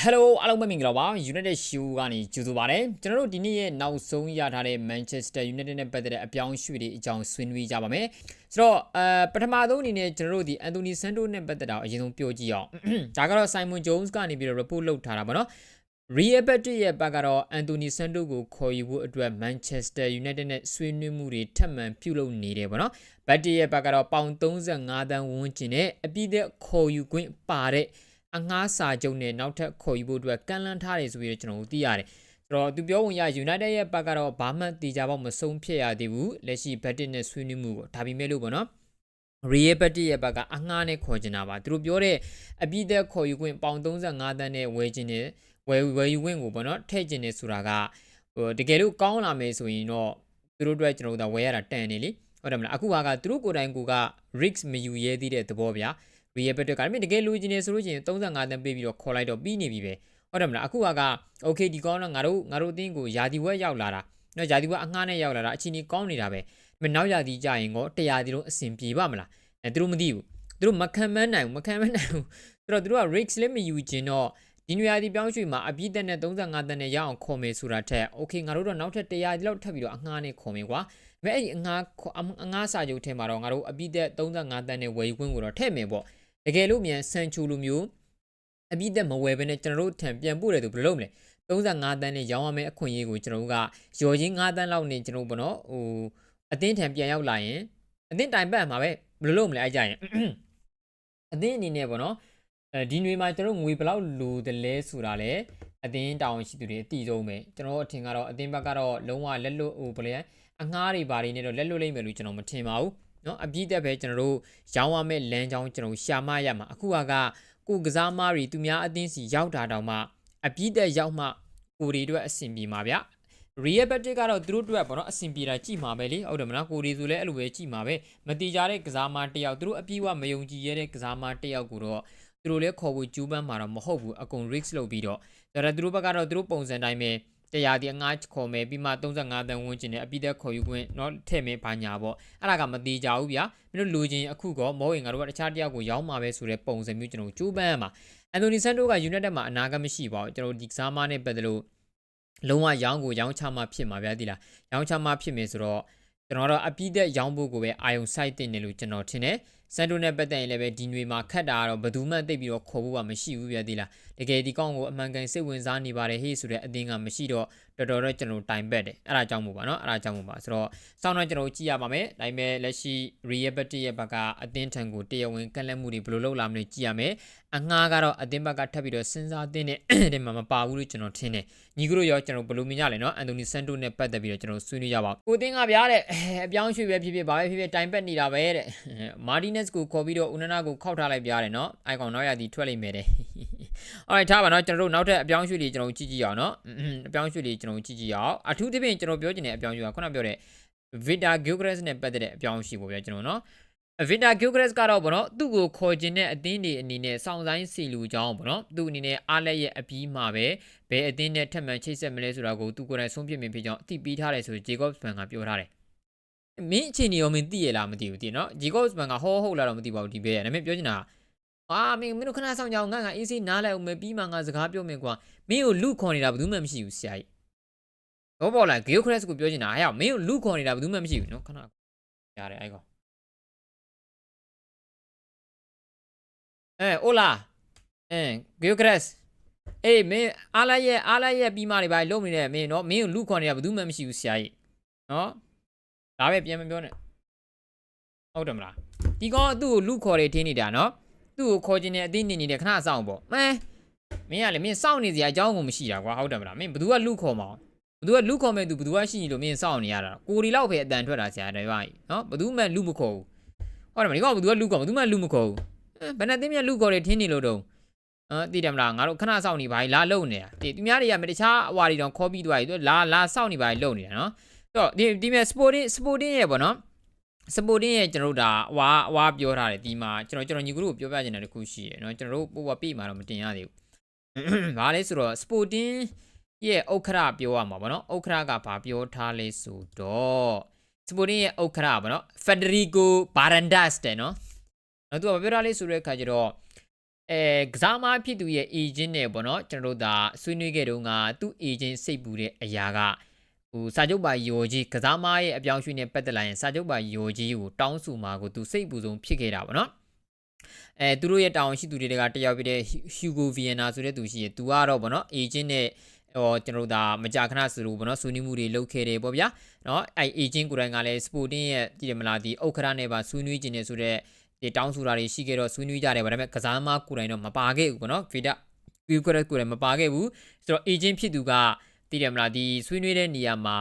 Hello အားလုံးပဲမင်္ဂလာပါ United Show ကနေကြိုဆိုပါရစေကျွန်တော်တို့ဒီနေ့ရဲ့နောက်ဆုံးရထားတဲ့ Manchester United နဲ့ပတ်သက်တဲ့အပြောင်းအရွှေ့တွေအကြောင်းဆွေးနွေးကြပါမယ်ဆိုတော့အဲပထမဆုံးအနေနဲ့ကျွန်တော်တို့ဒီ Anthony Santos နဲ့ပတ်သက်တာကိုအရင်ဆုံးပြောကြည့်အောင်ဒါကတော့ Simon Jones ကနေပြီးတော့ report လုပ်ထားတာပါနော် Real Betis ရဲ့ဘက်ကတော့ Anthony Santos ကိုခေါ်ယူဖို့အတွက် Manchester United နဲ့ဆွေးနွေးမှုတွေထပ်မံပြုလုပ်နေတယ်ပေါ့နော် Betis ရဲ့ဘက်ကတော့ပေါင်35တန်းဝန်းကျင်နဲ့အပြည့်သက်ခေါ်ယူခွင့်ပါတဲ့ အငှားစာချုပ်နဲ့နောက်ထပ်ခေါ်ယူဖို့အတွက်ကန့်လန့်ထားတယ်ဆိုပြီးတော့ကျွန်တော်တို့သိရတယ်ဆိုတော့သူပြောဝင်ရ United ရဲ့ဘက်ကတော့ဘာမှတေချာပေါက်မဆုံးဖြတ်ရသေးဘူးလက်ရှိ Betis နဲ့ဆွေးနွေးမှုကိုဒါပေမဲ့လို့ပေါ့နော် Real Betis ရဲ့ဘက်ကအငှားနဲ့ခေါ်ချင်တာပါသူတို့ပြောတဲ့အပြည့်သက်ခေါ်ယူခွင့်ပေါင်35တန်းနဲ့ဝယ်ချင်တယ်ဝယ်ဝယ်ယူခွင့်ကိုပေါ့နော်ထည့်ချင်တယ်ဆိုတာကဟိုတကယ်လို့ကောင်းလာမယ်ဆိုရင်တော့သူတို့အတွက်ကျွန်တော်တို့ကဝယ်ရတာတန်နေလေဟုတ်တယ်မလားအခုကသူတို့ကိုယ်တိုင်ကိုက risk မယူရဲသေးတဲ့သဘောဗျာ Real Betis ကဒါပေမဲ့တကယ်လိုချင်နေဆိုလို့ရှိရင်35တန်းပေးပြီးတော့ခေါ်လိုက်တော့ပြီးနေပြီပဲဟုတ်တယ်မလားအခုက okay ဒီကောင်းတော့ငါတို့ငါတို့အသင်းကိုယာဒီဝက်ရောက်လာတာနော်ယာဒီဝက်အငှားနဲ့ရောက်လာတာအချင်းကြီးကောင်းနေတာပဲဒါပေမဲ့နောက်ယာဒီကြရင်ကောတရားဒီလုံးအဆင်ပြေပါမလားအဲသူတို့မသိဘူးသူတို့မခံမနိုင်ဘူးမခံမနိုင်ဘူးဆိုတော့သူတို့က risk လည်းမယူချင်တော့ဒီနွေရာသီပြောင်းရွှေ့မှာအပြည့်တက်နဲ့35တန်းနဲ့ရအောင်ခေါ်မယ်ဆိုတာထက် okay ငါတို့တော့နောက်ထပ်100ဒီလောက်ထပ်ပြီးတော့အငှားနဲ့ခေါ်မယ်ကွာဒါပေမဲ့အဲ့ဒီအငှားအငှားစာချုပ်ထဲမှာတော့ငါတို့အပြည့်တက်35တန်းနဲ့ဝယ်ယူခွင့်ကိုတော့ထည့်မယ်ပေါ့ တကယ်လို့မြန်ဆန်ချူလိုမျိုးအပြည့်တက်မဝယ်ဘဲနဲ့ကျွန်တော်တို့ထံပြန်ပို့တယ်သူဘယ်လိုလုပ်မလဲ35တန်းနဲ့ရောင်းရမယ့်အခွင့်အရေးကိုကျွန်တော်တို့ကရော်ချင်း5တန်းလောက်နဲ့ကျွန်တော်တို့ဘောနော်ဟိုအတင်းထံပြန်ရောက်လာရင်အတင်းတိုင်ပတ်မှာပဲဘယ်လိုလုပ်မလဲအဲ့ကြရင်အတင်းအနေနဲ့ပေါ့နော်အဲဒီຫນွေမှာကျွန်တော်ငွေဘယ်လောက်လိုတယ်လဲဆိုတာလေအတင်းတောင်းရှိသူတွေအတိဆုံးပဲကျွန်တော်အထင်ကတော့အတင်းဘက်ကတော့လုံးဝလက်လွတ်ဟိုဘယ်လဲအငှားတွေဘာတွေနဲ့တော့လက်လွတ်လိမ့်မယ်လို့ကျွန်တော်မထင်ပါဘူး နော်အပြည့်တက်ပဲကျွန်တော်တို့ရောင်းရမယ့်လမ်းကြောင်းကျွန်တော်ရှာမရမှာအခုကကိုကစားမားတွေသူများအသင်းစီရောက်တာတောင်မှအပြည့်တက်ရောက်မှကိုတွေအတွက်အဆင်ပြေမှာဗျ real battery ကတော့သူတို့အတွက်ပေါ့နော်အဆင်ပြေတာကြည်မှာပဲလေဟုတ်တယ်မလားကိုရီဆိုလည်းအဲ့လိုပဲကြည်မှာပဲမတိကြတဲ့ကစားမတယောက်သူတို့အပြည့်ဝမယုံကြည်ရတဲ့ကစားမတယောက်ကိုတော့သူတို့လည်းခေါ်ဖို့ကြိုးပမ်းမှာတော့မဟုတ်ဘူးအကုန် risk လုပ်ပြီးတော့ဒါရသူတို့ဘက်ကတော့သူတို့ပုံစံတိုင်းပဲ တရားဒီအငှားခေါ်မယ်ပြီးမှ35တန်းဝန်းကျင်နဲ့အပြည့်သက်ခေါ်ယူခွင့်เนาะထည့်မယ်ဘာညာပေါ့အဲ့ဒါကမတိကြဘူးဗျာမင်းတို့လူချင်းအခုကောမောဝင်ငါတို့ကတခြားတယောက်ကိုရောင်းမှာပဲဆိုတဲ့ပုံစံမျိုးကျွန်တော်ကြိုးပမ်းရမှာအန်တိုနီဆန်တိုက United မှာအနာဂတ်မရှိပါဘူးကျွန်တော်ဒီကစားမနဲ့ပတ်သက်လို့လုံးဝရောင်းကိုရောင်းချမှဖြစ်မှာဗျာဒီလားရောင်းချမှဖြစ်မယ်ဆိုတော့ကျွန်တော်တော့အပြည့်သက်ရောင်းဖို့ကိုပဲအာယုံစိုက်တင်တယ်လို့ကျွန်တော်ထင်တယ် စန်တိုနဲ့ပတ်သက်ရင်လည်းပဲဒီຫນွေမှာခတ်တာကတော့ဘယ်သူမှသိပြီးတော့ခေါ်ဖို့ကမရှိဘူးဗျာဒီလားတကယ်ဒီကောင်းကိုအမှန်ကန်စိတ်ဝင်စားနေပါတယ်ဟေးဆိုတဲ့အတင်းကမရှိတော့တော်တော်တော့ကျွန်တော်တိုင်ပက်တယ်အဲ့ဒါကြောင့်မို့ပါနော်အဲ့ဒါကြောင့်မို့ပါဆိုတော့စောင့်တော့ကျွန်တော်ကြည့်ရပါမယ်ဒါပေမဲ့လက်ရှိ Real Betis ရဲ့ဘက်ကအတင်းထံကိုတရားဝင်ကန့်လက်မှုတွေဘယ်လိုလုပ်လာမလဲကြည့်ရမယ်အငှားကတော့အတင်းဘက်ကထပ်ပြီးတော့စဉ်းစားတဲ့တဲ့မှာမပါဘူးလို့ကျွန်တော်ထင်တယ်ညီကတို့ရောကျွန်တော်ဘယ်လိုမြင်ကြလဲနော်အန်တိုနီဆန်တိုနဲ့ပတ်သက်ပြီးတော့ကျွန်တော်ဆွေးနွေးကြပါကိုတင်းကဗျာတဲ့အပြောင်းရွှေ့ပဲဖြစ်ဖြစ်ဘာပဲဖြစ်ဖြစ်တိုင်ပက်နေတာပဲတဲ့မာဒီနက်စ်ကိုခေါ်ပြီးတော့ဦးနနာကိုခောက်ထားလိုက်ပြရတယ်နော်အိုင်ကောင်နောက်ရသည်ထွက်လိမ့်မယ်တဲ့ alright ထားပါနော်ကျွန်တော်တို့နောက်ထပ်အပြောင်းရွှေ့တွေကျွန်တော်ကြည့်ကြည့်အောင်နော်အပြောင်းရွှေ့တွေကျွန်တော်ကြည့်ကြည့်အောင်အထူးသဖြင့်ကျွန်တော်ပြောချင်တဲ့အပြောင်းရွှေ့ကခုနပြောတဲ့ Vita Gilchrist နဲ့ပတ်သက်တဲ့အပြောင်းရွှေ့ပေါ့ဗျာကျွန်တော်နော် Vita Gilchrist ကတော့ဗောနော်သူ့ကိုခေါ်ခြင်းတဲ့အသင်းတွေအနေနဲ့စောင့်ဆိုင်စီလူကြောင်းဗောနော်သူ့အနေနဲ့အားလက်ရဲ့အပြီးမှာပဲဘယ်အသင်းနဲ့ထပ်မံချိတ်ဆက်မလဲဆိုတာကိုသူကိုယ်တိုင်ဆုံးဖြတ်မိဖြစ်ကြောင်းအသိပေးထားတယ်ဆို Jacobs Fan ကပြောထားတယ် မင်းအချိန်နေရောမင်းသိရလားမသိဘူးတည်နော် Jacobs Fan ကဟောဟုတ်လားတော့မသိပါဘူးဒီဘဲဒါပေမဲ့ပြောချင်တာအာမင်းမင်းတို့ခဏဆောင်ကြအောင်ငါငါအေးစေးနားလိုက်အောင်မယ်ပြီးမှငါစကားပြောမယ်ကွာမင်းကိုလူခေါ်နေတာဘယ်သူမှမရှိဘူးဆရာကြီးဘောပေါ်လာ Gilchrist ကိုပြောချင်တာဟဲ့မင်းကိုလူခေါ်နေတာဘယ်သူမှမရှိဘူးနော်ခဏရတယ်အဲ့ကောင်အဲအိုလာအဲဂီယိုကရက်စ်အေးမင်းအားလိုက်ရဲ့အားလိုက်ရဲ့ပြီးမှနေပါလုံနေတယ်မင်းနော်မင်းကိုလူခွန်နေတာဘယ်သူမှမရှိဘူးဆရာကြီးနော် ဒါပဲပြန်မပြောနဲ့ဟုတ်တယ်မလားဒီကောင်ကသူ့ကိုလူခေါ်တယ်ထင်းနေတာနော်သူ့ကိုခေါ်ခြင်းနဲ့အသိနေနေတယ်ခဏစောင့်ပေါ့မဲမင်းကလေမင်းစောင့်နေစရာအကြောင်းကိုမရှိတာကွာဟုတ်တယ်မလားမင်းဘယ်သူကလူခေါ်မှာဘယ်သူကလူခေါ်မဲ့သူဘယ်သူကရှိနေလို့မင်းစောင့်နေရတာကိုရီလောက်ပဲအတန်ထွက်တာဆရာတွေပါနော်ဘယ်သူမှလူမခေါ်ဘူးဟုတ်တယ်မလားဒီကောင်ဘယ်သူကလူခေါ်ဘယ်သူမှလူမခေါ်ဘူးဘယ်နဲ့တင်းမြတ်လူခေါ်တယ်ထင်းနေလို့တော့အာတည်တယ်မလားငါတို့ခဏစောင့်နေပါလာလုံနေတာဒီသူများတွေကမတခြားအဝါတွေတော့ခေါ်ပြီးသွားပြီသူလာလာစောင့်နေပါလုံနေတာနော် တော့ဒီဒီမဲ့ sporting sporting ရဲ့ပေါ့နော် sporting ရဲ့ကျွန်တော်တို့ဒါအဝါအဝါပြောထားတယ်ဒီမှာကျွန်တော်ကျွန်တော်ညီကတို့ကိုပြောပြချင်တဲ့တခုရှိတယ်နော်ကျွန်တော်တို့ပို့ပပြမှာတော့မတင်ရသေးဘူးဘာလဲဆိုတော့ sporting ရဲ့ဥက္ခရပြောရမှာပေါ့နော်ဥက္ခရကဘာပြောထားလဲဆိုတော့ sporting ရဲ့ဥက္ခရပေါ့နော် Federico Barandas တဲ့နော်နော်သူကပြောထားလေးဆိုတဲ့အခါကျတော့အဲကစားမဖြစ်သူရဲ့ agent နဲ့ပေါ့နော်ကျွန်တော်တို့ဒါဆွေးနွေးခဲ့တုန်းကသူ့ agent စိတ်ပူတဲ့အရာက ဟိုစာချုပ်ပါယောကြီးကစားမရဲ့အပြောင်းအရွှေ့နဲ့ပတ်သက်လာရင်စာချုပ်ပါယောကြီးကိုတောင်းဆိုမှာကိုသူစိတ်ပူဆုံးဖြစ်ခဲ့တာပေါ့နော်အဲသူတို့ရဲ့တောင်းရှိသူတွေကတယောက်ပြတဲ့ Hugo Vienna ဆိုတဲ့သူရှိရသူကတော့ဗောနော် agent နဲ့ဟောကျွန်တော်တို့ဒါမကြာခဏဆိုလို့ဗောနော်ဆွေးနွေးမှုတွေလုပ်ခဲ့တယ်ပေါ့ဗျာနော်အဲ agent ကိုယ်တိုင်ကလည်း Sporting ရဲ့ကြည့်တယ်မလားဒီဥက္ခရာနဲ့ပါဆွေးနွေးခြင်းနဲ့ဆိုတဲ့ဒီတောင်းဆိုတာတွေရှိခဲ့တော့ဆွေးနွေးကြတယ်ဗောဒါပေမဲ့ကစားမကိုယ်တိုင်တော့မပါခဲ့ဘူးဗောနော်ဗီဒါ view credit ကိုယ်တိုင်မပါခဲ့ဘူးဆိုတော့ agent ဖြစ်သူက တည်တယ်မလားဒီဆွေးနွေးတဲ့နေရာမှာ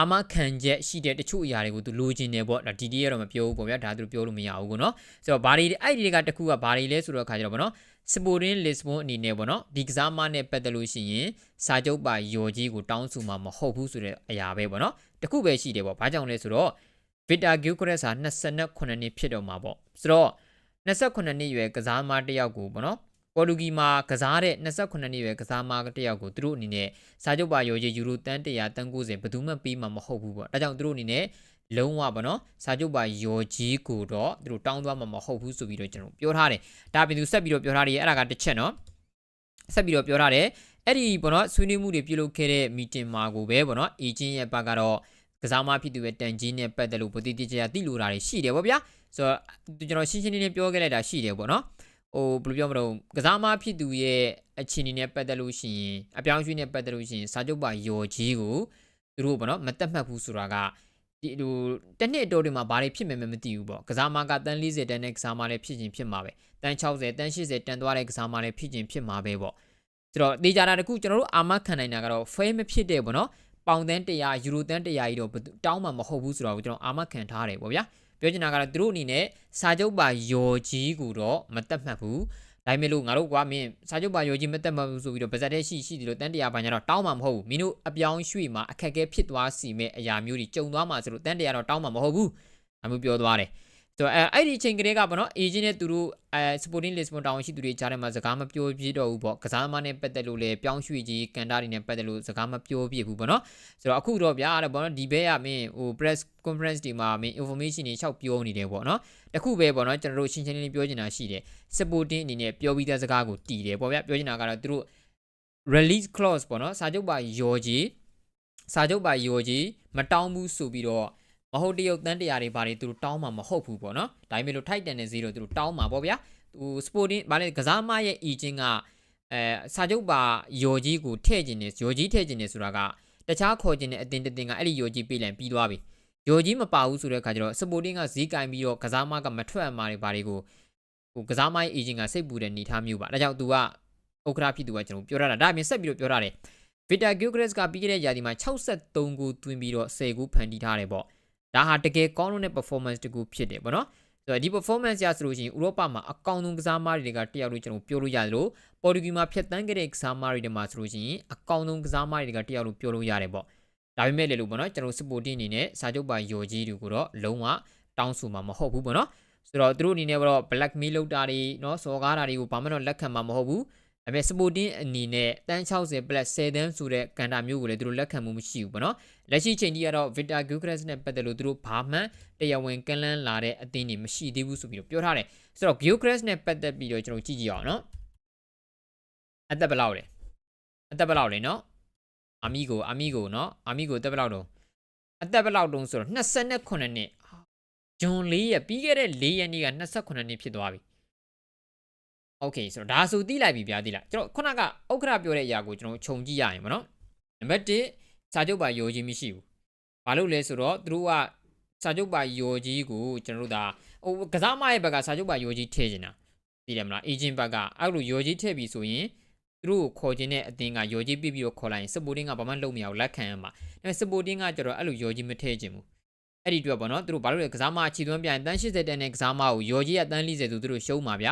အမခံချက်ရှိတဲ့တချို့အရာတွေကိုသူလိုချင်တယ်ပေါ့ဒါဒီဒီကတော့မပြောဘူးပေါ့ဗျာဒါသူပြောလို့မရဘူးကောနော်ဆိုတော့ဘာတွေအဲ့ဒီတွေကတခုကဘာတွေလဲဆိုတော့ခါကြတော့ဗောနော် Sporting Lisbon အနေနဲ့ပေါ့နော်ဒီကစားမနဲ့ပတ်သက်လို့ရှိရင်စာချုပ်ပါယော်ကြီးကိုတောင်းဆိုမှာမဟုတ်ဘူးဆိုတဲ့အရာပဲပေါ့နော်တခုပဲရှိတယ်ပေါ့ဘာကြောင့်လဲဆိုတော့ Victor Gyökeres ဟာ28နှစ်ဖြစ်တော့မှာပေါ့ဆိုတော့28နှစ်ရွယ်ကစားမတစ်ယောက်ကိုပေါ့နော် ပေါ်တူဂီမှာကစားတဲ့28နှစ်ရွယ်ကစားမတစ်ယောက်ကိုသူတို့အနေနဲ့စာချုပ်ပါယော်ကြီးယူရိုတန်း100တန်း90ဘယ်သူမှပေးမှာမဟုတ်ဘူးပေါ့ဒါကြောင့်သူတို့အနေနဲ့လုံးဝပေါ့နော်စာချုပ်ပါယော်ကြီးကိုတော့သူတို့တောင်းသွားမှာမဟုတ်ဘူးဆိုပြီးတော့ကျွန်တော်ပြောထားတယ်ဒါပြင်သူဆက်ပြီးတော့ပြောထားတယ်အဲ့ဒါကတစ်ချက်နော်ဆက်ပြီးတော့ပြောထားတယ်အဲ့ဒီပေါ့နော်ဆွေးနွေးမှုတွေပြုလုပ်ခဲ့တဲ့ meeting မှာကိုပဲပေါ့နော် agent ရဲ့ဘက်ကတော့ကစားမဖြစ်သူရဲ့တန်ကြီးနဲ့ပတ်သက်လို့ဗတိတိကျကျသိလို့တာတွေရှိတယ်ပေါ့ဗျာဆိုတော့ကျွန်တော်ရှင်းရှင်းလင်းလင်းပြောခဲ့လိုက်တာရှိတယ်ပေါ့နော် ဟိုဘယ်လိုပြောမလို့ကစားမဖြစ်သူရဲ့အခြေအနေနဲ့ပတ်သက်လို့ရှိရင်အပြောင်းအရွှေ့နဲ့ပတ်သက်လို့ရှိရင်စာချုပ်ပါယော်ကြီးကိုသူတို့ပေါ့နော်မတက်မှတ်ဘူးဆိုတာကဒီဟိုတစ်နှစ်တိုးတွေမှာဘာတွေဖြစ်မယ်မသိဘူးပေါ့ကစားမကတန်း40တန်းနဲ့ကစားမလည်းဖြစ်ချင်းဖြစ်မှာပဲတန်း60တန်း80တန်းသွားတဲ့ကစားမလည်းဖြစ်ချင်းဖြစ်မှာပဲပေါ့ဆိုတော့တေချာတာတခုကျွန်တော်တို့အာမခံနိုင်တာကတော့ fair မဖြစ်တဲ့ပေါ့နော်ပေါင်တန်း100ယူရိုတန်း100ကြီးတော့တောင်းမှမဟုတ်ဘူးဆိုတော့ကျွန်တော်အာမခံထားတယ်ပေါ့ဗျာ ပြောချင်တာကတော့သူတို့အနေနဲ့စာချုပ်ပါယော်ကြီးကိုတော့မတက်မှတ်ဘူးဒါပေမဲ့လို့ငါတို့ကွာမင်းစာချုပ်ပါယော်ကြီးမတက်မှတ်ဘူးဆိုပြီးတော့ဗဇက်တဲ့ရှိရှိတယ်လို့တန်း100ဘာညာတော့တောင်းမှမဟုတ်ဘူးမင်းတို့အပြောင်းရွှေ့မှာအခက်အခဲဖြစ်သွားစီမဲ့အရာမျိုးတွေကြုံသွားမှာဆိုလို့တန်း100တော့တောင်းမှမဟုတ်ဘူးအမှုပြောသွားတယ် ဆိုတော့အဲအဲ့ဒီချိန်ကလေးကပေါ့နော် agent နဲ့သူတို့အဲ Sporting Lisbon တောင်းရှိသူတွေကြားထဲမှာစကားမပြောပြတော့ဘူးပေါ့ကစားသမားနဲ့ပတ်သက်လို့လည်းပြောင်းရွှေ့ကြီးကန်တာတွေနဲ့ပတ်သက်လို့စကားမပြောပြဘူးပေါ့နော်ဆိုတော့အခုတော့ဗျာအဲ့ပေါ့နော်ဒီဘဲကမင်းဟို press conference ဒီမှာမင်း information တွေလျှောက်ပြောနေတယ်ပေါ့နော်တခုပဲပေါ့နော်ကျွန်တော်တို့ရှင်းရှင်းလင်းလင်းပြောချင်တာရှိတယ် Sporting အနေနဲ့ပြောပြီးသားစကားကိုတီးတယ်ပေါ့ဗျာပြောချင်တာကတော့သူတို့ release clause ပေါ့နော်စာချုပ်ပါယော်ကြီးစာချုပ်ပါယော်ကြီးမတောင်းဘူးဆိုပြီးတော့ မဟုတ်တရုတ်တန်းတရားတွေဘာတွေသူတို့တောင်းမှာမဟုတ်ဘူးပေါ့နော်ဒါပေမဲ့လို့ထိုက်တန်တဲ့ဈေးတော့သူတို့တောင်းမှာပေါ့ဗျာသူ sporting ဘာလဲကစားမရဲ့ agent ကအဲစာချုပ်ပါယော်ကြီးကိုထည့်ခြင်းနေယော်ကြီးထည့်ခြင်းနေဆိုတာကတခြားခေါ်ခြင်းတဲ့အတင်းတင်းကအဲ့ဒီယော်ကြီးပြေးလည်ပြီးသွားပြီယော်ကြီးမပါဘူးဆိုတဲ့အခါကျတော့ sporting ကဈေးကင်ပြီးတော့ကစားမကမထွက်အမှာတွေဘာတွေကိုဟိုကစားမရဲ့ agent ကစိတ်ပူတဲ့နေထားမျိုးပါဒါကြောင့် तू ကဥက္ကရာဖြစ်သူကကျွန်တော်ပြောရတာဒါအပြင်ဆက်ပြီးတော့ပြောထားတယ် Victor Gilchrist ကပြီးခဲ့တဲ့ရာသီမှာ63ဂိုးသွင်းပြီးတော့10ဂိုးဖန်တီးထားတယ်ပေါ့ ဒါဟာတကယ်ကောင်းတဲ့ performance တကူဖြစ်တယ်ပေါ့နော်ဆိုတော့ဒီ performance ရဆိုလို့ရှိရင်ဥရောပမှာအကောင်းဆုံးကစားသမားတွေကတယောက်လို့ကျွန်တော်ပြောလို့ရတယ်လို့ပေါ်တူဂီမှာဖျက်ဆီးခဲ့တဲ့ကစားသမားတွေမှာဆိုလို့ရှိရင်အကောင်းဆုံးကစားသမားတွေကတယောက်လို့ပြောလို့ရတယ်ပေါ့ဒါပေမဲ့လေလို့ပေါ့နော်ကျွန်တော် supporting အနေနဲ့စာချုပ်ပါယော်ကြီးတွေကိုတော့လုံးဝတောင်းဆိုမှာမဟုတ်ဘူးပေါ့နော်ဆိုတော့သူတို့အနေနဲ့ကတော့ blackmail လုပ်တာတွေเนาะစော်ကားတာတွေကိုဘာမှတော့လက်ခံမှာမဟုတ်ဘူး ဒါပေမဲ့ sporting အနေနဲ့တန်း60 plus 10တန်းဆိုတဲ့ကန်တာမျိုးကိုလည်းသူတို့လက်ခံမှုမရှိဘူးပေါ့နော်လက်ရှိချိန်ကြီးကတော့ Victor Gyokeres နဲ့ပတ်သက်လို့သူတို့ဘာမှတရားဝင်ကန့်လန့်လာတဲ့အသင်းတွေမရှိသေးဘူးဆိုပြီးတော့ပြောထားတယ်ဆိုတော့ Gyokeres နဲ့ပတ်သက်ပြီးတော့ကျွန်တော်ကြည့်ကြည့်အောင်နော်အသက်ဘယ်လောက်လဲအသက်ဘယ်လောက်လဲနော်အမီကိုအမီကိုနော်အမီကိုအသက်ဘယ်လောက်တုံးအသက်ဘယ်လောက်တုံးဆိုတော့28နှစ်ဂျွန်၄ရက်ပြီးခဲ့တဲ့၄ရက်နေ့က28နှစ်ဖြစ်သွားပြီ โอเคဆိုတော့ဒါဆိုသိလိုက်ပြီဗျာသိလားကျွန်တော်ခုနကဥက္ခရပြောတဲ့အရာကိုကျွန်တော်ခြုံကြည့်ရရင်ဗောနော်နံပါတ်1စာချုပ်ပါယောကြီးမရှိဘူးဘာလို့လဲဆိုတော့သူတို့ကစာချုပ်ပါယောကြီးကိုကျွန်တော်တို့ဒါဟိုကစားမရဲ့ဘက်ကစာချုပ်ပါယောကြီးထည့်နေတာသိတယ်မလား agent ဘက်ကအဲ့လိုယောကြီးထည့်ပြီဆိုရင်သူတို့ကိုခေါ်ခြင်းတဲ့အတင်းကယောကြီးပြပြီးတော့ခေါ်လိုက်ရင် supporting ကဘာမှလုပ်မရဘူးလက်ခံရမှာဒါပေမဲ့ supporting ကကျတော့အဲ့လိုယောကြီးမထည့်ခြင်းဘူးအဲ့ဒီအတွက်ပေါ့နော်သူတို့ဘာလို့လဲကစားမအချီသွန်းပြရင်တန်း80တန်းနဲ့ကစားမကိုယောကြီးကတန်း40သူတို့ရှုံးမှာဗျာ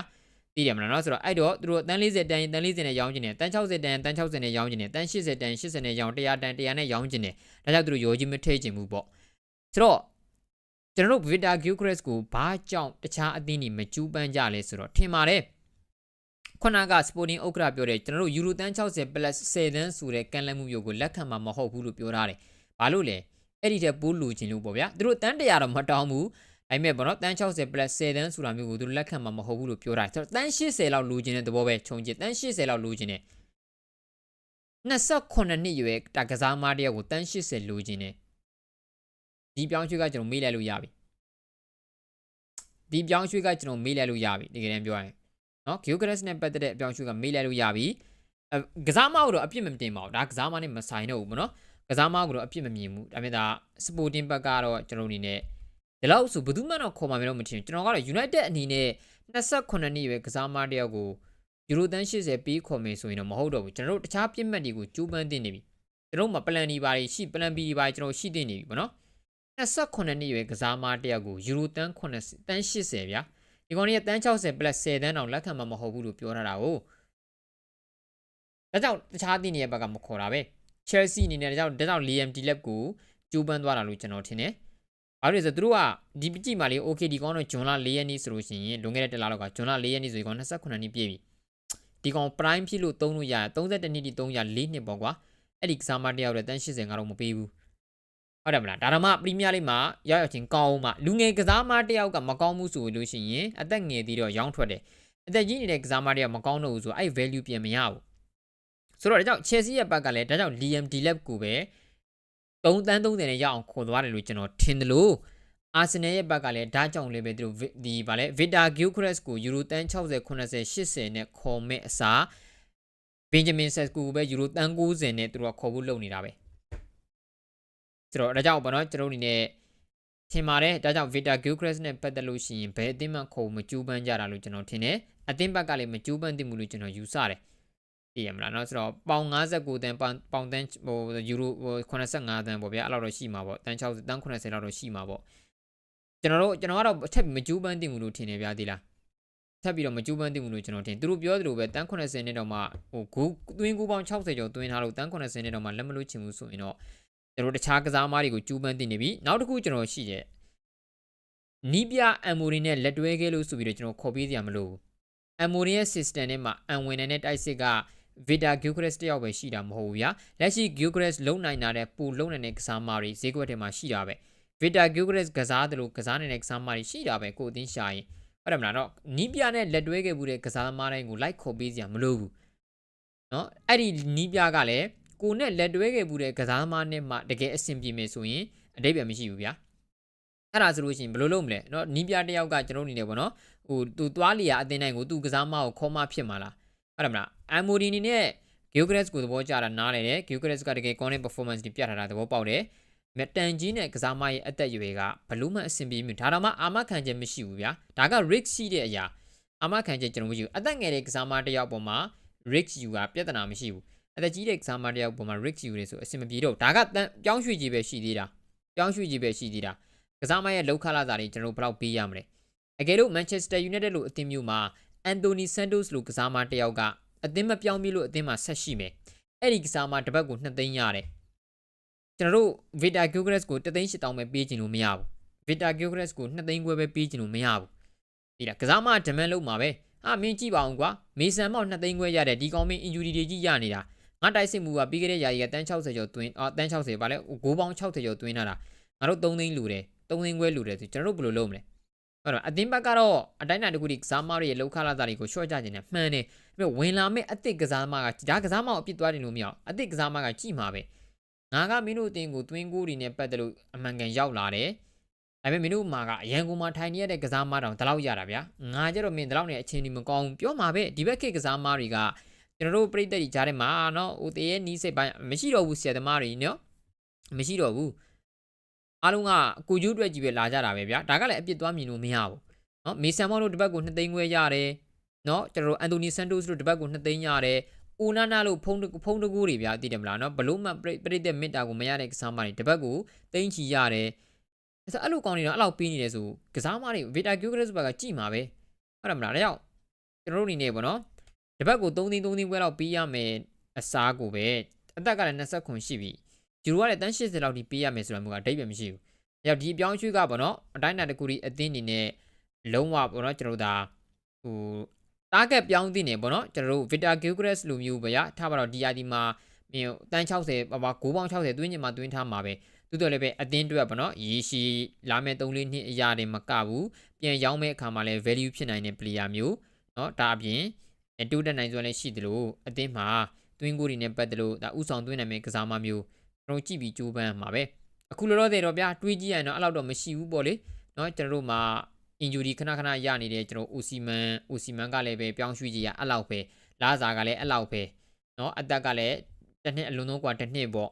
သိတယ်မလားနော်ဆိုတော့အဲ့တော့သူတို့တန်း40တန်းတန်း40နဲ့ရောင်းကျင်တယ်တန်း60တန်းတန်း60နဲ့ရောင်းကျင်တယ်တန်း80တန်း80နဲ့ရောင်း100တန်း100နဲ့ရောင်းကျင်တယ်ဒါကြောင့်သူတို့ရောကြီးမထည့်ကျင်ဘူးပေါ့ဆိုတော့ကျွန်တော်တို့ Vita Gilchrist ကိုဘာကြောင့်တခြားအသင်းတွေမကျူးပန်းကြလဲဆိုတော့ထင်ပါတယ်ခုနက Sporting ဥက္ကရာပြောတယ်ကျွန်တော်တို့ယူရိုတန်း60 plus 10တန်းဆိုတဲ့ကန်လမှုမျိုးကိုလက်ခံမှာမဟုတ်ဘူးလို့ပြောထားတယ်။ဘာလို့လဲအဲ့ဒီတဲ့ပိုးလူချင်းလို့ပေါ့ဗျာ။သူတို့တန်းတရာတော့မတောင်းဘူး။ ဒါပေမဲ့ပေါ့နော်တန်း60 plus 10တန်းဆိုတာမျိုးကိုသူလက်ခံမှာမဟုတ်ဘူးလို့ပြောတာဆိုတော့တန်း80လောက်လိုချင်တဲ့သဘောပဲခြုံကြည့်တန်း80လောက်လိုချင်တယ်28နှစ်ရွယ်တကစားမတယောက်ကိုတန်း80လိုချင်တယ်ဒီပြောင်းရွှေ့ကကျွန်တော်မေးလိုက်လို့ရပြီဒီပြောင်းရွှေ့ကကျွန်တော်မေးလိုက်လို့ရပြီတကယ်တမ်းပြောရရင်နော် Geocrash နဲ့ပတ်သက်တဲ့အပြောင်းရွှေ့ကမေးလိုက်လို့ရပြီအဲကစားမကိုတော့အပြစ်မတင်ပါဘူးဒါကစားမနဲ့မဆိုင်တော့ဘူးပေါ့နော်ကစားမကိုတော့အပြစ်မမြင်ဘူးဒါပေမဲ့ဒါ Sporting ဘက်ကတော့ကျွန်တော်အနေနဲ့ ဒီလောက်ဆိုဘယ်သူမှတော့ခေါ်မှာမလို့မထင်ဘူးကျွန်တော်ကတော့ United အနေနဲ့28နှစ်ရွယ်ကစားမတယောက်ကိုယူရိုတန်း80ပေးခေါ်မယ်ဆိုရင်တော့မဟုတ်တော့ဘူးကျွန်တော်တို့တခြားပြစ်မှတ်တွေကိုကြိုးပမ်းတင်နေပြီကျွန်တော်တို့မှာ plan တွေပါရှိ plan B တွေပါကျွန်တော်ရှိတင်နေပြီပေါ့နော်28နှစ်ရွယ်ကစားမတယောက်ကိုယူရိုတန်း80တန်း80ဗျာဒီကောင်ကြီးကတန်း60 plus 10တန်းတောင်လက်ခံမှာမဟုတ်ဘူးလို့ပြောထားတာကိုဒါကြောင့်တခြားတင်နေတဲ့ဘက်ကမခေါ်တာပဲ Chelsea အနေနဲ့ဒါကြောင့်ဒါကြောင့် Liam Delap ကိုကြိုးပမ်းသွားတာလို့ကျွန်တော်ထင်တယ် ဘာလို့လဲဆိုတော့သူတို့ကဒီကြည့်မှလေ okay ဒီကောင်တော့ဂျွန်လာ၄ရက်နေ့ဆိုလို့ရှိရင်လွန်ခဲ့တဲ့တစ်လလောက်ကဂျွန်လာ၄ရက်နေ့ဆိုဒီကောင်28နှစ်ပြည့်ပြီဒီကောင် prime ဖြစ်လို့သုံးလို့ရ32နှစ်တိ300 4နှစ်ပေါ့ကွာအဲ့ဒီကစားမတယောက်လည်းတန်း80ကတော့မပေးဘူးဟုတ်တယ်မလားဒါတော့မှပရီးမီးယားလိမှာရောက်ရောက်ချင်းကောင်းအောင်မှလူငယ်ကစားမတယောက်ကမကောင်းမှုဆိုလို့ရှိရင်အသက်ငယ်သေးတော့ရောင်းထွက်တယ်အသက်ကြီးနေတဲ့ကစားမတယောက်မကောင်းတော့ဘူးဆိုအဲ့ value ပြန်မရဘူးဆိုတော့ဒါကြောင့် Chelsea ရဲ့ဘက်ကလည်းဒါကြောင့် Liam Delap ကိုပဲ 3တန်း30နဲ့ရအောင်ခေါ်သွားတယ်လို့ကျွန်တော်ထင်တယ်လို့အာဆင်နယ်ရဲ့ဘက်ကလည်းဒါကြောင့်လည်းပဲသူတို့ဒီဗာလဲ Victor Gyokeres ကိုယူရိုတန်း60 80 80နဲ့ခေါ်မဲ့အစား Benjamin Sesko ကိုပဲယူရိုတန်း90နဲ့သူတို့ကခေါ်ဖို့လုပ်နေတာပဲဆိုတော့ဒါကြောင့်ဘာလို့ကျွန်တော်အနေနဲ့ထင်ပါတယ်ဒါကြောင့် Victor Gyokeres နဲ့ပတ်သက်လို့ရှိရင်ဘယ်အသင်းမှခေါ်မကြိုးပမ်းကြတာလို့ကျွန်တော်ထင်တယ်အသင်းဘက်ကလည်းမကြိုးပမ်းသင့်ဘူးလို့ကျွန်တော်ယူဆတယ် သိရမလားเนาะဆိုတော့ပေါင်59တန်းပေါင်တန်းဟိုယူရို85တန်းပေါ့ဗျာအဲ့လောက်တော့ရှိမှာပေါ့တန်း60တန်း80လောက်တော့ရှိမှာပေါ့ကျွန်တော်တို့ကျွန်တော်ကတော့အထက်မကျူးပန်းတင်ဘူးလို့ထင်နေဗျာဒီလားထပ်ပြီးတော့မကျူးပန်းတင်ဘူးလို့ကျွန်တော်ထင်သူတို့ပြောသလိုပဲတန်း80နဲ့တော့မှဟိုဂူသွင်းကူပေါင်း60ကျော်သွင်းထားလို့တန်း80နဲ့တော့မှလက်မလို့ချင်ဘူးဆိုရင်တော့ကျွန်တော်တခြားကစားမားတွေကိုကျူးပန်းတင်နေပြီနောက်တစ်ခုကျွန်တော်ရှိတယ်နီးပြအမ်မိုရီနဲ့လက်တွဲခဲ့လို့ဆိုပြီးတော့ကျွန်တော်ခေါ်ပေးစရာမလိုဘူးအမ်မိုရီရဲ့ system ထဲမှာအန်ဝင်တဲ့တိုက်စစ်က Vita Gilchrist တယောက်ပဲရှိတာမဟုတ်ဘူးဗျာလက်ရှိ Gilchrist လုံနိုင်တာတဲ့ပူလုံနိုင်တဲ့ကစားမားတွေဈေးကွက်ထဲမှာရှိတာပဲ Vita Gilchrist ကစားတယ်လို့ကစားနေတဲ့ကစားမားတွေရှိတာပဲကိုအသိရှာရင်ဟုတ်တယ်မလားတော့နီးပြနဲ့လက်တွဲခဲ့မှုတဲ့ကစားသမားတိုင်းကိုလိုက်ခေါ်ပေးစရာမလိုဘူးเนาะအဲ့ဒီနီးပြကလည်းကိုနဲ့လက်တွဲခဲ့မှုတဲ့ကစားသမားနဲ့မှတကယ်အဆင်ပြေမယ်ဆိုရင်အတိတ်ပဲမရှိဘူးဗျာအဲ့ဒါဆိုလို့ရှိရင်ဘယ်လိုလုပ်မလဲเนาะနီးပြတယောက်ကကျွန်တော်အနေနဲ့ပေါ့နော်ဟိုသူသွားလီယာအတင်းတိုင်းကိုသူကစားမကိုခေါ်မှဖြစ်မှာလား ဟုတ်တယ်မလားအမ်မိုဒီနီနဲ့ Gilchrist ကိုသဘောကျတာနားလေတယ် Gilchrist ကတကယ် corner performance တွေပြထားတာသဘောပေါက်တယ်မတန်ကြီးနဲ့ကစားမရဲ့အသက်အရွယ်ကဘလို့မှအဆင်ပြေမြဒါတော့မှအာမခံချက်မရှိဘူးဗျာဒါက risk ရှိတဲ့အရာအာမခံချက်ကျွန်တော်မရှိဘူးအသက်ငယ်တဲ့ကစားမတစ်ယောက်ပေါ်မှာ risk ယူတာပြဿနာမရှိဘူးအသက်ကြီးတဲ့ကစားမတစ်ယောက်ပေါ်မှာ risk ယူနေဆိုအဆင်မပြေတော့ဒါကပြောင်းရွှေ့ကြီးပဲရှိသေးတာပြောင်းရွှေ့ကြီးပဲရှိသေးတာကစားမရဲ့လောက်ခလာစာတွေကျွန်တော်ဘယ်လောက်ပေးရမလဲအကယ်လို့ Manchester United လို့အသင်းမျိုးမှာ Anthony Santos လို့ကစားမတစ်ယောက်ကအသင်းမပြောင်းပြီးလို့အသင်းမှာဆက်ရှိမယ်အဲ့ဒီကစားမတစ်ပတ်ကို2သိန်းရတယ်ကျွန်တော်တို့ Vita Gilchrist ကို3သိန်း8000ပဲပေးချင်လို့မရဘူး Vita Gilchrist ကို2သိန်းခွဲပဲပေးချင်လို့မရဘူးဒီလားကစားမ demand လုပ်မှာပဲဟာမင်းကြည့်ပါအောင်ကွာမေဆန်မောက်2သိန်းခွဲရတဲ့ဒီကောင်မင်း injury တွေကြီးရနေတာငါတိုက်စစ်မှုကပြီးခဲ့တဲ့ယာရီကတန်း60ကျော်သွင်းအာတန်း60ဗာလဲဂိုးပေါင်း60ကျော်သွင်းထားတာငါတို့3သိန်းလူတယ်3သိန်းခွဲလူတယ်ဆိုကျွန်တော်တို့ဘယ်လိုလုပ်မလဲ ဟုတ်တော့အသင်းဘက်ကတော့အတိုင်းအတာတခုဒီကစားမတွေရဲ့လောက်ခလာသားတွေကိုရှော့ချခြင်းနဲ့မှန်တယ်ပြီးတော့ဝင်လာမဲ့အစ်စ်ကစားမကဒါကစားမကိုအပြစ်သွားတယ်လို့မရအောင်အစ်စ်ကစားမကကြည်မှာပဲငါကမင်းတို့အတင်းကိုတွင်းကိုတွေနဲ့ပတ်သက်လို့အမှန်ကန်ရောက်လာတယ်ဒါပေမဲ့မင်းတို့မှာကအရန်ကုန်မှာထိုင်နေရတဲ့ကစားမတောင်ဒီလောက်ရတာဗျာငါကြတော့မင်းဒီလောက်နဲ့အချင်းဒီမကောင်းပြောမှာပဲဒီဘက်ခေတ်ကစားမတွေကကျွန်တော်တို့ပြည်သက်ကြီးကြားထဲမှာနော်ဟိုတရေနီးစိတ်ပိုင်းမရှိတော့ဘူးဆရာသမားတွေနော်မရှိတော့ဘူး အားလုံးကကိုကျိုးအတွက်ကြီးပဲလာကြတာပဲဗျာဒါကလည်းအပြစ်သွားမြင်လို့မရဘူးနော်မေဆန်မောတို့တပတ်ကို2သိန်းခွဲရတယ်နော်ကျွန်တော်တို့အန်တိုနီဆန်တိုစ်တို့တပတ်ကို2သိန်းရတယ်အိုနာနာလို့ဖုန်းဖုန်းတကူတွေဗျာသိတယ်မလားနော်ဘလို့မှပြိတဲ့မစ်တာကိုမရတဲ့ကစားမတွေတပတ်ကိုသိန်းချီရတယ်အဲ့ဆိုအဲ့လိုကောင်းနေတော့အဲ့လောက်ပေးနေတယ်ဆိုကစားမတွေဗီတာကျူဂရက်စ်ဘက်ကကြည်မှာပဲဟုတ်တယ်မလားဒါကြောင့်ကျွန်တော်တို့အနေနဲ့ပေါ့နော်တပတ်ကို3သိန်း3သိန်းခွဲလောက်ပေးရမယ်အစားကိုပဲအသက်ကလည်း20ခွန်ရှိပြီ ဂျူရိုကလည်းတန်း80လောက်ထိပေးရမယ်ဆိုတာမျိုးကအတိတ်ပဲမရှိဘူး။အဲ့တော့ဒီအပြောင်းရွှေ့ကပေါ့နော်အတိုင်းအတာတစ်ခုဒီအသင်းအနေနဲ့လုံးဝပေါ့နော်ကျွန်တော်တို့ဒါဟို target ပြောင်းသင့်နေပေါ့နော်ကျွန်တော်တို့ Victor Gilchrist လိုမျိုးပဲရထားပါတော့ DID မှာမြင်တန်း60ပါပါ9ပေါင်း60တွင်းညင်မှာတွင်းထားမှာပဲ သို့တော်လည်းပဲအသင်းအတွက်ပေါ့နော်ရေရှည်လာမဲ့3လေးနှစ်အရာတွေမကဘူးပြန်ရောင်းမဲ့အခါမှာလည်း value ဖြစ်နိုင်တဲ့ player မျိုးเนาะဒါအပြင်အတူတက်နိုင်စွမ်းလည်းရှိသလိုအသင်းမှာတွင်းကိုတွေနဲ့ပတ်သက်လို့ဒါဥဆောင်သွင်းနိုင်မဲ့ကစားမမျိုး ကျွန်တော်ကြည့်ပြီးကြိုးပမ်းမှာပဲအခုလောလောဆယ်တော့ဗျာတွေးကြည့်ရရင်တော့အဲ့လောက်တော့မရှိဘူးပေါ့လေเนาะကျွန်တော်တို့မှာ injury ခဏခဏရနေတဲ့ကျွန်တော် Osiman Osiman ကလည်းပဲပြောင်းရွှေ့ကြည့်ရအဲ့လောက်ပဲလာစာကလည်းအဲ့လောက်ပဲเนาะအသက်ကလည်းတစ်နှစ်အလုံးလုံးกว่าတစ်နှစ်ပေါ့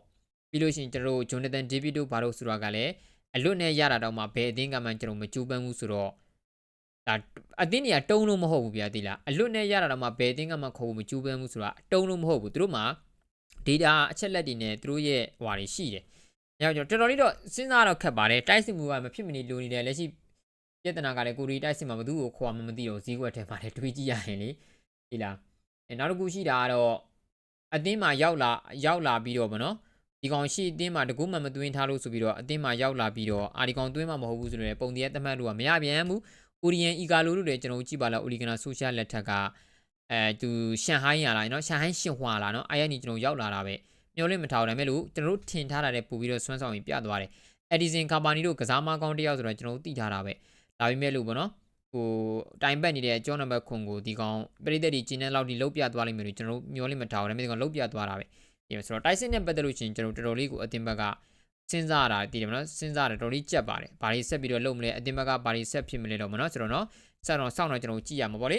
ပြီးလို့ရှိရင်ကျွန်တော်တို့ဂျွန်နသန်ဒေးဗစ်တို့ဘာလို့ဆိုတာကလည်းအလွတ်နဲ့ရတာတော့မှဘယ်အသင်းကမှကျွန်တော်မကြိုးပမ်းဘူးဆိုတော့ဒါအသင်းတွေကတုံးလို့မဟုတ်ဘူးဗျာတိလားအလွတ်နဲ့ရတာတော့မှဘယ်အသင်းကမှခေါ်ဖို့မကြိုးပမ်းဘူးဆိုတာတုံးလို့မဟုတ်ဘူးသူတို့မှာ data အချက်လက်တွေနဲ့သူတို့ရဲ့ဟွာတွေရှိတယ်။အဲကြောင့်ကျွန်တော်တော်လေးတော့စဉ်းစားတော့ခက်ပါတယ်တိုက်စစ်မှုကမဖြစ်မနေလိုနေတယ်လက်ရှိပြဿနာကလည်းကိုရီတိုက်စစ်မှာဘသူ့ကိုခေါ်မှမသိတော့ဈေးကွက်ထဲမှာလည်းတွေးကြည့်ရရင်လေဒီလားအဲနောက်တစ်ခုရှိတာကတော့အသင်းမှာရောက်လာရောက်လာပြီးတော့ဗောနော်ဒီကောင်ရှိအသင်းမှာတကူမှမသွင်းထားလို့ဆိုပြီးတော့အသင်းမှာရောက်လာပြီးတော့အာဒီကောင်သွင်းမှာမဟုတ်ဘူးဆိုတော့ပုံတည်းတမတ်လို့ကမရပြန်ဘူး။အိုရီယန်အီဂါလိုလို့လည်းကျွန်တော်ကြည့်ပါလားအိုရီဂနာဆိုရှယ်လက်ထက်က အဲသူရှန်ဟိုင်းရလာနော်ရှန်ဟိုင်းရှင်ဟွာလာနော်အဲ့ရနေကျွန်တော်ရောက်လာတာပဲမျောလင့်မထားဘူးဒါပေမဲ့လို့ကျွန်တော်တို့ထင်ထားတာတဲ့ပို့ပြီးတော့စွမ်းဆောင်ရင်ပြသွားတယ်။အက်ဒီဆင်ကာပါနီတို့ကစားမကောင်းတစ်ယောက်ဆိုတော့ကျွန်တော်တို့သိထားတာပဲ။ဒါပေမဲ့လို့ဗောနော်ဟိုတိုင်ပတ်နေတဲ့ကျောနံပါတ်ခွန်ကိုဒီကောင်ပြိသက်တွေကျင်းတဲ့လောက်ဒီလုတ်ပြသွားလိမ့်မယ်လို့ကျွန်တော်တို့မျောလင့်မထားဘူးဒါပေမဲ့ဒီကောင်လုတ်ပြသွားတာပဲ။ဒီမှာဆိုတော့တိုက်စစ်နဲ့ပတ်သက်လို့ရှိရင်ကျွန်တော်တော်တော်လေးကိုအတင်ဘက်က စဉ်းစားရတာတည်တယ်မနော်စဉ်းစားရတာတော်တော်လေးကြက်ပါတယ်ဘာတွေဆက်ပြီးတော့လုပ်မလဲအတင်ဘက်ကဘာတွေဆက်ဖြစ်မလဲတော့မနော်ဆိုတော့နော်ဆက်တော့စောင့်တော့ကျွန်တော်ကြည့်ရမှာပေါ့လေ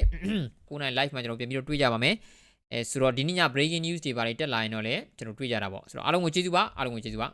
ကိုနိုင် live မှာကျွန်တော်ပြန်ပြီးတော့တွေ့ကြပါမယ်အဲဆိုတော့ဒီနေ့ည breaking news တွေဘာတွေတက်လာရင်တော့လေကျွန်တော်တွေ့ကြတာပေါ့ဆိုတော့အားလုံးကိုကျေးဇူးပါအားလုံးကိုကျေးဇူးပါ